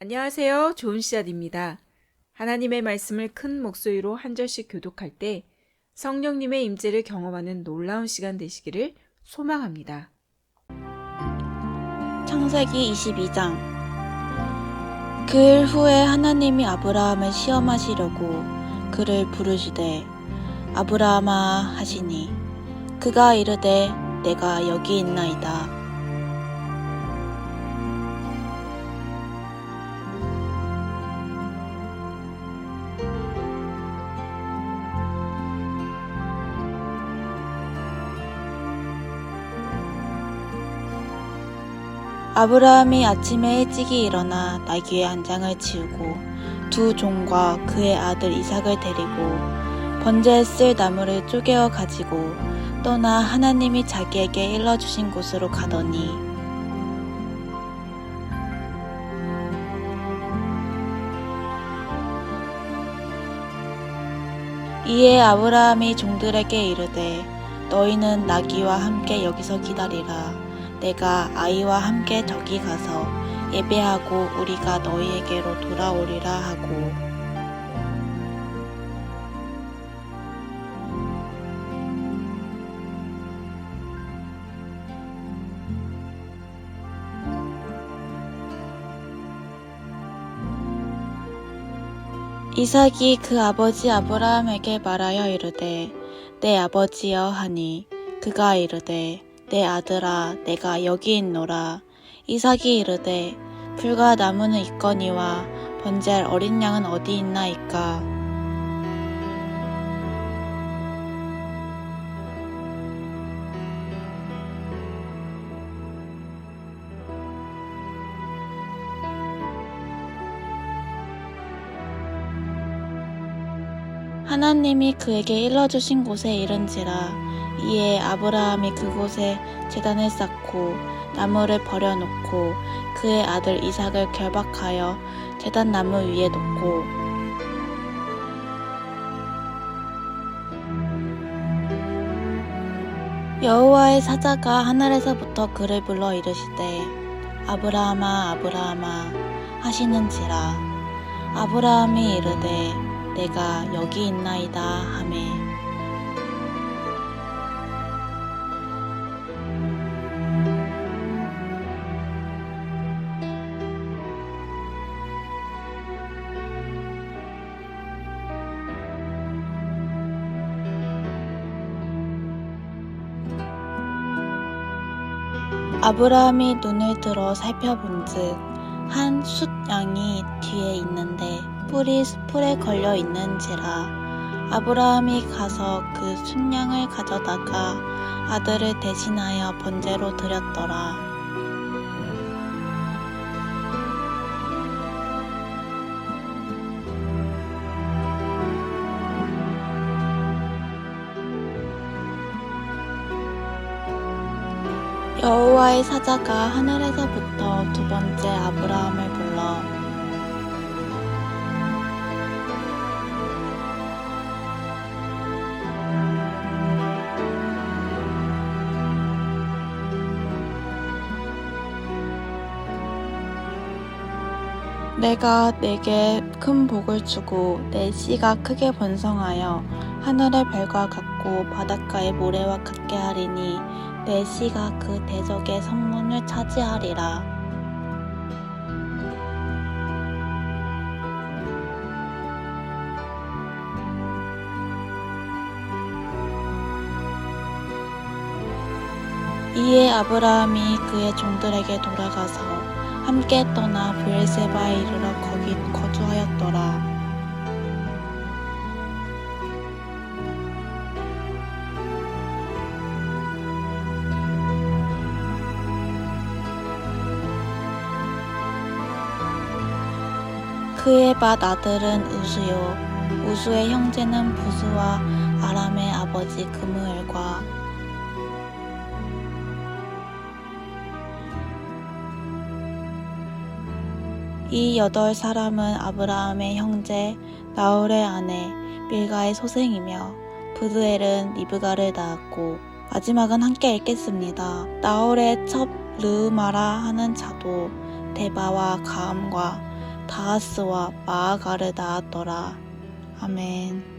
안녕하세요. 좋은 씨앗입니다. 하나님의 말씀을 큰 목소리로 한 절씩 교독할 때 성령님의 임재를 경험하는 놀라운 시간 되시기를 소망합니다. 창세기 22장 그 일 후에 하나님이 아브라함을 시험하시려고 그를 부르시되 아브라함아 하시니 그가 이르되 내가 여기 있나이다 아브라함이 아침에 일찍이 일어나 나귀의 한 장을 치우고 두 종과 그의 아들 이삭을 데리고 번제에 쓸 나무를 쪼개어 가지고 떠나 하나님이 자기에게 일러주신 곳으로 가더니 이에 아브라함이 종들에게 이르되 너희는 나귀와 함께 여기서 기다리라 내가 아이와 함께 저기 가서 예배하고 우리가 너희에게로 돌아오리라 하고. 이삭이 그 아버지 아브라함에게 말하여 이르되 내 아버지여 하니 그가 이르되 내 아들아 내가 여기 있노라. 이삭이 이르되 불과 나무는 있거니와 번제할 어린 양은 어디 있나이까? 하나님이 그에게 일러주신 곳에 이른지라 이에 아브라함이 그곳에 제단을 쌓고 나무를 버려놓고 그의 아들 이삭을 결박하여 제단 나무 위에 놓고 여호와의 사자가 하늘에서부터 그를 불러 이르시되 아브라함아 아브라함아 하시는지라. 아브라함이 이르되 내가 여기 있나이다. 하매 아브라함이 눈을 들어 살펴본즉 한 숫양이 뒤에 있는데 뿔이 수풀에 걸려 있는지라 아브라함이 가서 그 순양을 가져다가 아들을 대신하여 번제로 드렸더라. 여호와의 사자가 하늘에서부터 두 번째 아브라함을 불러 내가 내게 큰 복을 주고 내 씨가 크게 번성하여 하늘의 별과 같고 바닷가의 모래와 같게 하리니 내 씨가 그 대적의 성문을 차지하리라. 이에 아브라함이 그의 종들에게 돌아가서 함께 떠나 브엘세바에 이르러 그의 맏 아들은 우수요, 우수의 형제는 부수와 아람의 아버지 그무엘과 이 여덟 사람은 아브라함의 형제 나홀의 아내 밀가의 소생이며 부드엘은 리브가를 낳았고 마지막은 함께 읽겠습니다. 나홀의 첩 르마라 하는 자도 데바와 가함과 다하스와 마아가를 낳았더라. 아멘.